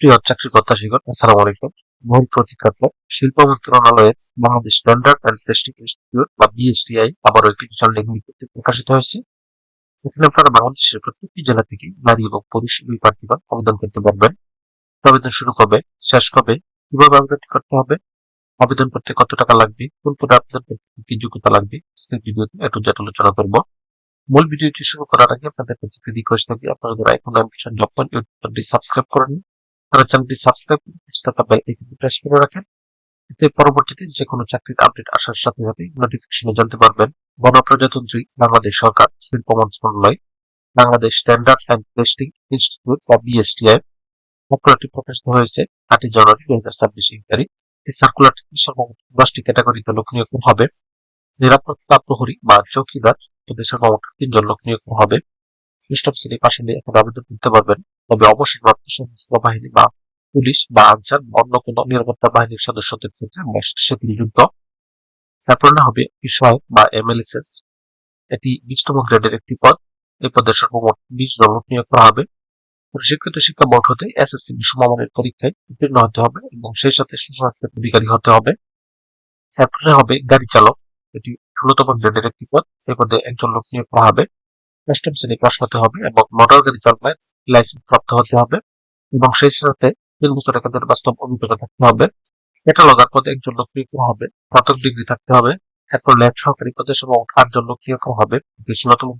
প্রিয় চাকরি প্রত্যাশীগণ, আসসালামু আলাইকুম। মূল প্রতিজ্ঞাপক শিল্প মন্ত্রণালয়ের Bangladesh standard and testing institute বা বিএসটিআই আবারও একটি বিশাল নির্মিত প্রকাশিত হয়েছে। সেখানে আপনারা বাংলাদেশের প্রত্যেকটি জেলা থেকে নারী এবং পুরুষ দুই প্রার্থীগণ আবেদন করতে পারবেন। আবেদন শুরু কবে, শেষ কবে, কীভাবে আবেদনটি করতে হবে, আবেদন করতে কত টাকা লাগবে, কোন পদে আবেদন করতে কি যোগ্যতা লাগবে আজকের ভিডিওতে একটু আলোচনা করব। মূল ভিডিওটি শুরু করার আগে আপনাদের একটি রিকোয়েস্ট থাকি আপনারা যারা এখন চ্যানেলটি সাবস্ক্রাইব করেন তারা চ্যানেলটি সাবস্ক্রাইব করে আইকনটি প্রেস করে রাখেন। এতে পরবর্তীতে যে কোনো চাকরির আপডেট আসার সাথে সাথে নোটিফিকেশনে জানতে পারবেন। গণপ্রজাতন্ত্রী বাংলাদেশ সরকার, শিল্প মন্ত্রণালয়, Bangladesh standard and testing institute বা বিএসটিআই সার্কুলারটি প্রকাশিত হয়েছে আটই জানুয়ারি দুই হাজার ছাব্বিশ তারিখ এই সার্কুলারটি সর্বমোট দশটি ক্যাটাগরিতে লোক নিয়োগ হবে। নিরাপত্তা প্রহরী বা চৌকিদার পদে সর্বমোট তিনজন লোক নিয়োগ হবে। খ্রিস্টান শ্রেণি পাশে এখন আবেদন করতে পারবেন। তবে অবশ্যই সশস্ত্র বাহিনী বা পুলিশ বা আনসার বা অন্য কোনো নিরাপত্তা বাহিনীর সদস্যদের ক্ষেত্রে সেগুলি যুক্ত তারপর না হবে সহায়ক বা এমএলএসএস এটি বিশতম গ্রেডের একটি পদ। এই পদে সর্বমোট বিশ জন নিয়োগ করা হবে। শিক্ষিত শিক্ষা বোর্ড হতে এসএসসি সমমানের পরীক্ষায় উত্তীর্ণ হতে হবে এবং সেই সাথে সুস্বাস্থ্যের অধিকারী হতে হবে। তারপরে হবে গাড়ি চালক। এটি ষোলতম গ্রেডের একটি পদ। এই পদে একজন লোক নিয়োগ করা হবে। অষ্টম শ্রেণি পাশ হতে হবে এবং মোটর গাড়ি চালনায় লাইসেন্স প্রাপ্ত হতে হবে এবং সেই সাথে তিন বছর একাদের বাস্তব অভিজ্ঞতা থাকতে হবে। এটা লগার পদে একজন লোক নিয়োগ হবে স্নাতক ডিগ্রি থাকতে হবে, এরপর ল্যাব সহকারী পদে সব আটজন লোক নিয়োগ হবে।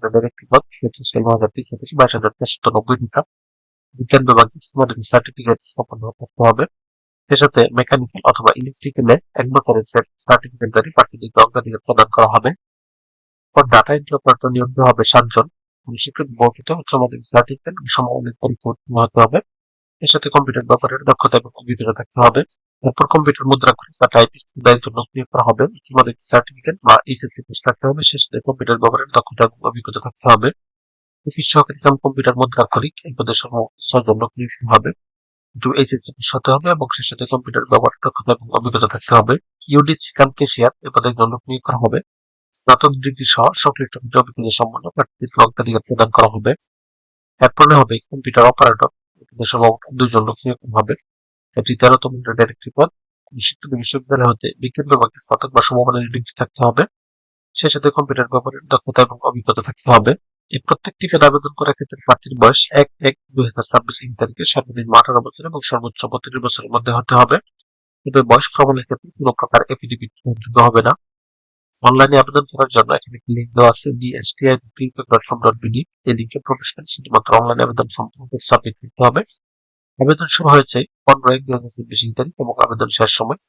গ্রেডের একটি পদ ষোলো হাজার তিনশো থেকে বাইশ হাজার চারশো নব্বই টাকা। বিজ্ঞান বিভাগে সার্টিফিকেট সম্পন্ন করতে হবে। সে সাথে মেকানিক্যাল অথবা ইলেকট্রিক্যালে এক বছরের সার্টিফিকেটধারী প্রার্থীদেরকে অগ্রাধিকার প্রদান করা হবে। পর ডাটা এন্ট্রি অপারেটর নিয়োগ হবে সাতজন। স্বীকৃত বর্ধিত উচ্চ মাধ্যমিক সার্টিফিকেট সমমানের পরীক্ষা হতে হবে। এর সাথে কম্পিউটার ব্যাপারের দক্ষতা এবং অভিজ্ঞতা থাকতে হবে। এরপর কম্পিউটার মুদ্রা করে বা টাইপিস্ট জন্য নিয়োগ করা হবে। উচ্চ মাধ্যমিক সার্টিফিকেট বা এইচএসসি পাস থাকতে হবে। সে সাথে কম্পিউটার ব্যাপারের দক্ষতা এবং অভিজ্ঞতা থাকতে হবে। অফিস সহকারী কাম কম্পিউটার মুদ্রা খরিক এই পদে ছজন লোক নিয়োগ হবে। কিন্তু এইচএসসি পাস হতে হবে এবং সে সাথে কম্পিউটার ব্যবহার দক্ষতা এবং অভিজ্ঞতা থাকতে হবে। ইউডিসি কাম কেশিয়ার এই পদে একজন লোক নিয়োগ করা হবে। স্নাতক ডিগ্রি সহ সংশ্লিষ্ট অভিজ্ঞতা সম্পন্ন প্রার্থীদের অগ্রাধিকার প্রদান করা হবে। এরপরে হবে কম্পিউটার অপারেটর এখানে দুজন লোক নিয়োগ হবে। এটি তেরোতম গ্রেডের একটি পদ। শিক্ষিত বিশ্ববিদ্যালয় হতে বিজ্ঞান বিভাগে স্নাতক বা সমমানের ডিগ্রি থাকতে হবে। সেই সাথে কম্পিউটার ব্যবহারের দক্ষতা এবং অভিজ্ঞতা থাকতে হবে। এই প্রত্যেকটি পদ আবেদন করার ক্ষেত্রে প্রার্থীর বয়স এক এক দুই হাজার ছাব্বিশ তিন তারিখে সর্বনিম্ন আঠারো বছর এবং সর্বোচ্চ বত্রিশ বছরের মধ্যে হতে হবে। তবে বয়স প্রমাণের ক্ষেত্রে কোনো প্রকার এফিডেভিট হবে না। অনলাইনে আবেদন করার জন্য এখানে একটি লিঙ্ক দেওয়া আছে ডিএসটিআই প্রিপেক.com ডট বিডি এই লিঙ্কে প্রবেশ করে শুধুমাত্র অনলাইন আবেদন সম্পূর্ণ সাবমিট করতে হবে। আবেদন শুরু হয়েছে পনেরো এক দুই হাজার চব্বিশ তারিখ এবং আবেদন শেষ সময়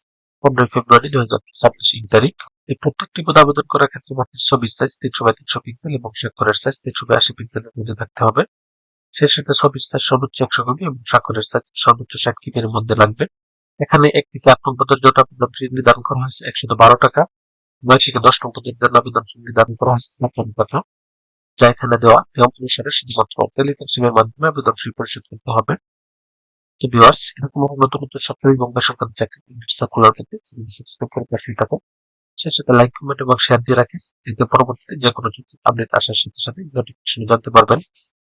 পনেরোই ফেব্রুয়ারি দুই হাজার ছাব্বিশ তারিখ। এই প্রত্যেকটি পদ আবেদন করার ক্ষেত্রে মাত্র ছবির সাইজ তিনশো বাই তিনশো পিক্সেল এবং স্বাক্ষরের সাইজ তিনশো বাই আশি পিক্সেলের মধ্যে থাকতে হবে। সেই সাথে ছবির সাইজ সর্বোচ্চ একশো কপি এবং স্বাক্ষরের সাইজ সর্বোচ্চ ষাট কিপির মধ্যে লাগবে। এখানে একটিতে আট নম্বর জোট আবেদন নির্ধারণ করা হয়েছে একশো বারো টাকা। নয় থেকে দশ নম্বরের জন্য আবেদন করা। যা এখানে দেওয়া নিয়ম অনুসারে শুধুমাত্র মাধ্যমে আবেদন পরিশোধ করতে হবে। তো ভিউয়ার্স এরকম নতুন সরকারি এবং বেসরকারি চাকরি সার্কুলার পেতে সাবস্ক্রাইব করে পাশে থাকুন। সেই সাথে লাইক কমেন্ট এবং শেয়ার দিয়ে রাখেন পরবর্তীতে যে কোনো আপডেট আসার সাথে সাথে নোটিফিকেশন জানতে পারবেন।